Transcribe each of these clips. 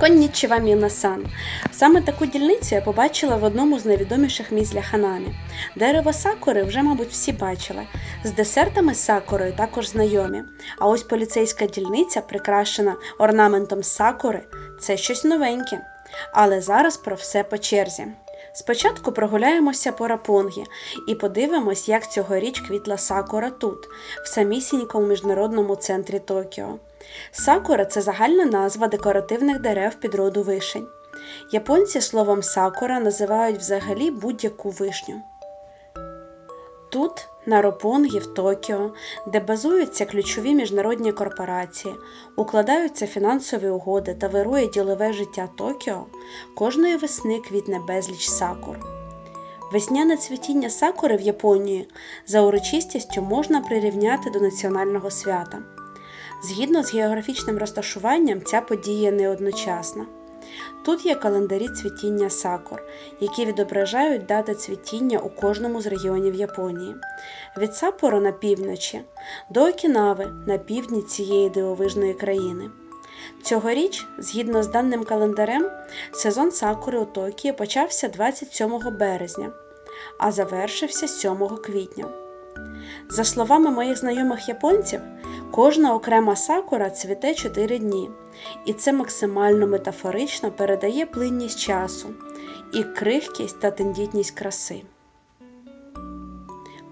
Коннічева Мінасан. Саме таку дільницю я побачила в одному з найвідоміших місць для ханамі. Дерево сакури вже, мабуть, всі бачили. З десертами з сакурою також знайомі. А ось поліцейська дільниця, прикрашена орнаментом сакури, це щось новеньке. Але зараз про все по черзі. Спочатку прогуляємося по рапунгі і подивимось, як цьогоріч квітла сакура тут, в самісінькому міжнародному центрі Токіо. Сакура це загальна назва декоративних дерев підроду вишень. Японці словом сакура називають взагалі будь-яку вишню. Тут, на Ропонгі в Токіо, де базуються ключові міжнародні корпорації, укладаються фінансові угоди та вирує ділове життя Токіо, кожної весни квітне безліч сакур. Весняне цвітіння сакури в Японії за урочистістю можна прирівняти до національного свята. Згідно з географічним розташуванням, ця подія не одночасна. Тут є календарі цвітіння сакур, які відображають дати цвітіння у кожному з регіонів Японії. Від Саппоро на півночі до Окінави на півдні цієї дивовижної країни. Цьогоріч, згідно з даним календарем, сезон сакури у Токіо почався 27 березня, а завершився 7 квітня. За словами моїх знайомих японців, кожна окрема сакура цвіте 4 дні, і це максимально метафорично передає плинність часу і крихкість та тендітність краси.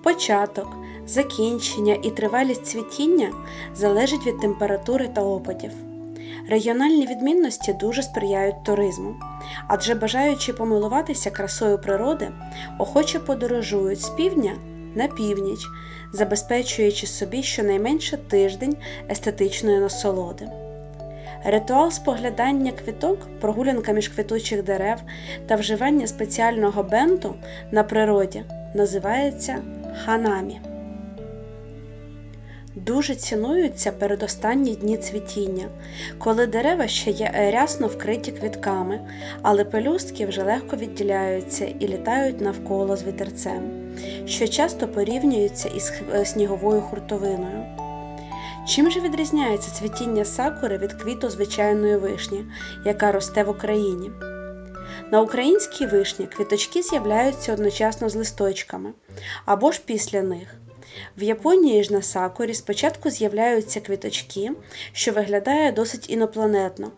Початок, закінчення і тривалість цвітіння залежить від температури та опадів. Регіональні відмінності дуже сприяють туризму, адже бажаючи помилуватися красою природи, охоче подорожують з півдня на північ, забезпечуючи собі щонайменше тиждень естетичної насолоди. Ритуал споглядання квіток, прогулянка між квітучих дерев та вживання спеціального бенту на природі називається ханамі. Дуже цінуються передостанні дні цвітіння, коли дерева ще є рясно вкриті квітками, але пелюстки вже легко відділяються і літають навколо з вітерцем, що часто порівнюються із сніговою хуртовиною. Чим же відрізняється цвітіння сакури від квіту звичайної вишні, яка росте в Україні? На українській вишні квіточки з'являються одночасно з листочками або ж після них. В Японії ж на сакурі спочатку з'являються квіточки, що виглядає досить інопланетно,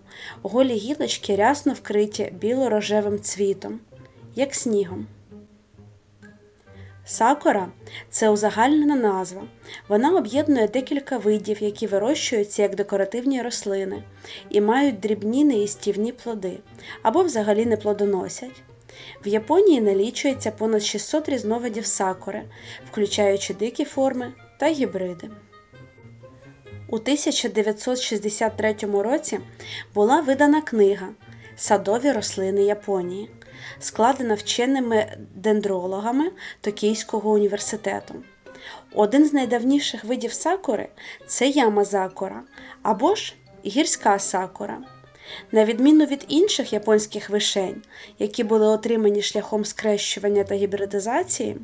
голі гілочки рясно вкриті біло-рожевим цвітом, як снігом. Сакура це узагальнена назва. Вона об'єднує декілька видів, які вирощуються як декоративні рослини і мають дрібні неїстівні плоди або взагалі не плодоносять. В Японії налічується понад 600 різновидів сакури, включаючи дикі форми та гібриди. У 1963 році була видана книга Садові рослини Японії, складена вченими дендрологами Токійського університету. Один з найдавніших видів сакури це ямазакура або ж гірська сакура. На відміну від інших японських вишень, які були отримані шляхом скрещування та гібридизації,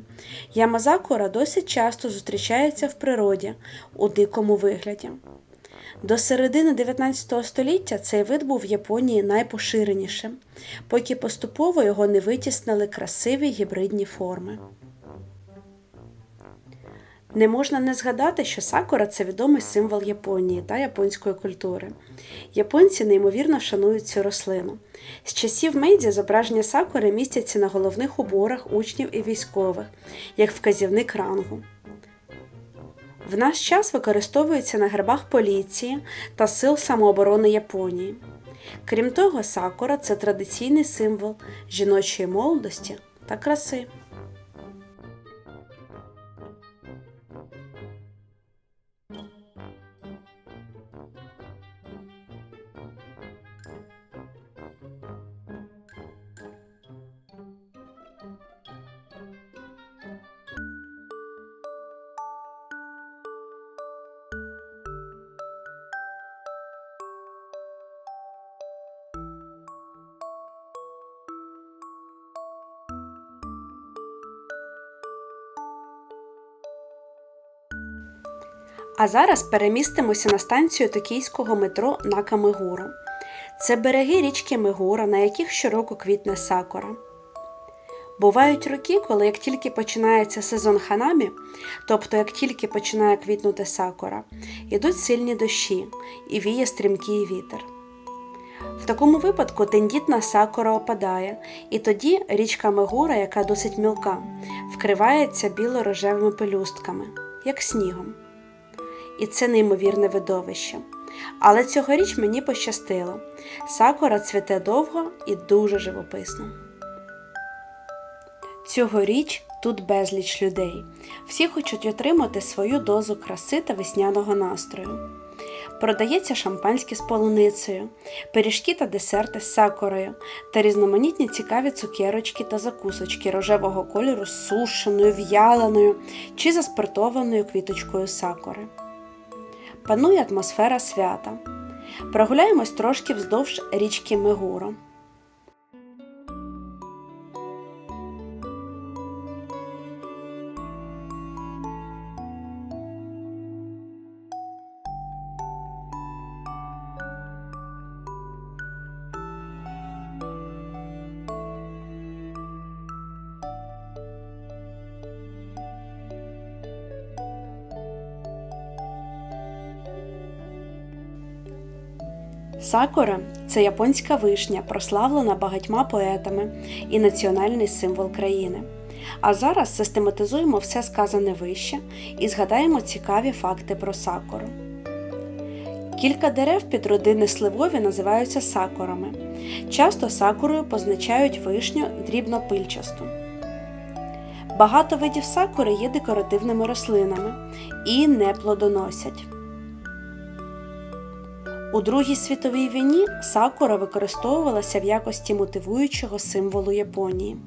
ямазакура досить часто зустрічається в природі у дикому вигляді. До середини 19 століття цей вид був в Японії найпоширенішим, поки поступово його не витіснили красиві гібридні форми. Не можна не згадати, що сакура це відомий символ Японії та японської культури. Японці неймовірно шанують цю рослину. З часів Мейдзі зображення сакури містяться на головних уборах учнів і військових, як вказівник рангу. В наш час використовується на гербах поліції та сил самооборони Японії. Крім того, сакура це традиційний символ жіночої молодості та краси. А зараз перемістимося на станцію токійського метро Накамигуру. Це береги річки Мигура, на яких щороку квітне сакура. Бувають роки, коли як тільки починається сезон ханамі, тобто як тільки починає квітнути сакура, йдуть сильні дощі і віє стрімкий вітер. В такому випадку тендітна сакура опадає, і тоді річка Мегура, яка досить мілка, вкривається біло-рожевими пелюстками, як снігом. І це неймовірне видовище. Але цьогоріч мені пощастило. Сакура цвіте довго і дуже живописно. Цьогоріч тут безліч людей. Всі хочуть отримати свою дозу краси та весняного настрою. Продається шампанське з полуницею, пиріжки та десерти з сакурою та різноманітні цікаві цукерочки та закусочки рожевого кольору з сушеною, в'яленою чи заспиртованою квіточкою сакури. Панує атмосфера свята. Прогуляємось трошки вздовж річки Мегуро. Сакура це японська вишня, прославлена багатьма поетами і національний символ країни. А зараз систематизуємо все сказане вище і згадаємо цікаві факти про сакуру. Кілька дерев підродини сливові називаються сакурами. Часто сакурою позначають вишню дрібнопильчасту. Багато видів сакури є декоративними рослинами і не плодоносять. У Другій світовій війні сакура використовувалася в якості мотивуючого символу Японії.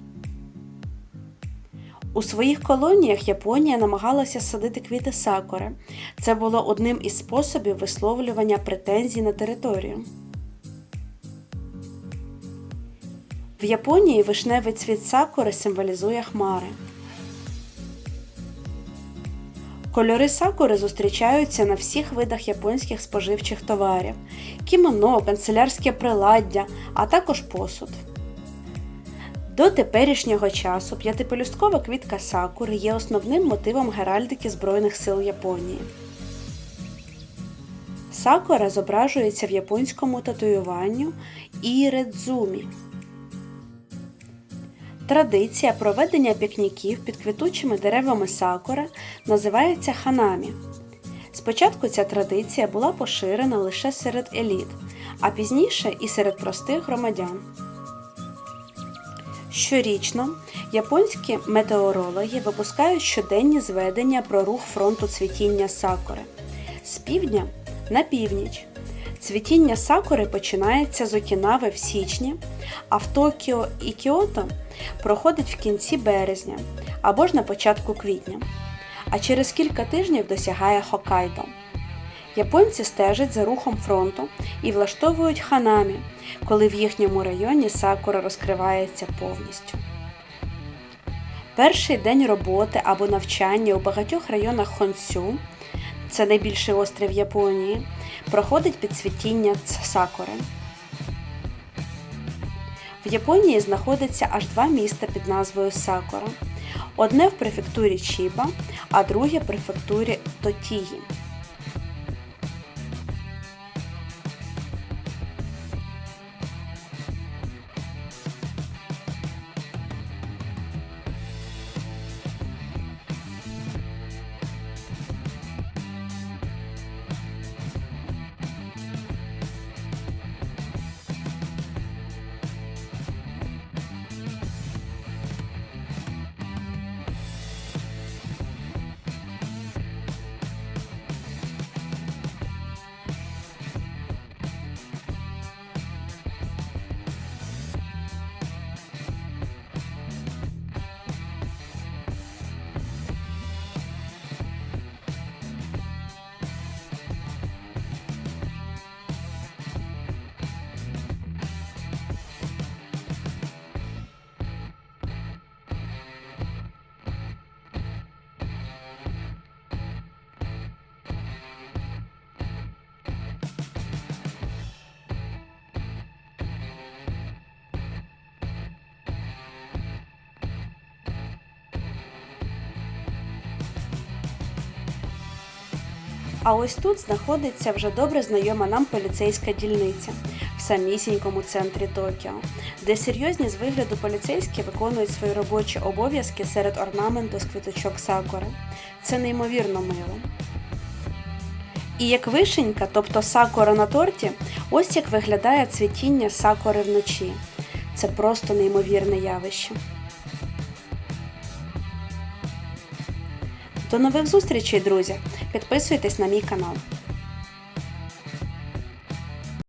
У своїх колоніях Японія намагалася садити квіти сакури. Це було одним із способів висловлювання претензій на територію. В Японії вишневий цвіт сакури символізує хмари. Кольори сакури зустрічаються на всіх видах японських споживчих товарів: кімоно, канцелярське приладдя, а також посуд. До теперішнього часу п'ятипелюсткова квітка сакури є основним мотивом геральдики Збройних сил Японії. Сакура зображується в японському татуюванню іредзумі. Традиція проведення пікніків під квітучими деревами сакури називається ханамі. Спочатку ця традиція була поширена лише серед еліт, а пізніше і серед простих громадян. Щорічно японські метеорологи випускають щоденні зведення про рух фронту цвітіння сакури з півдня на північ. Цвітіння сакури починається з Окінави в січні, а в Токіо і Кіото проходить в кінці березня або ж на початку квітня, а через кілька тижнів досягає Хокайдо. Японці стежать за рухом фронту і влаштовують ханамі, коли в їхньому районі сакура розкривається повністю. Перший день роботи або навчання у багатьох районах Хонсю, це найбільший острів Японії, проходить під цвітіння сакури. В Японії знаходиться аж два міста під назвою Сакура. Одне в префектурі Чіба, а друге в префектурі Тотігі. А ось тут знаходиться вже добре знайома нам поліцейська дільниця в самісінькому центрі Токіо, де серйозні з вигляду поліцейські виконують свої робочі обов'язки серед орнаменту з квіточок сакури. Це неймовірно мило. І як вишенька, тобто сакура на торті, ось як виглядає цвітіння сакури вночі. Це просто неймовірне явище. До нових зустрічей, друзі! Підписуйтесь на мій канал.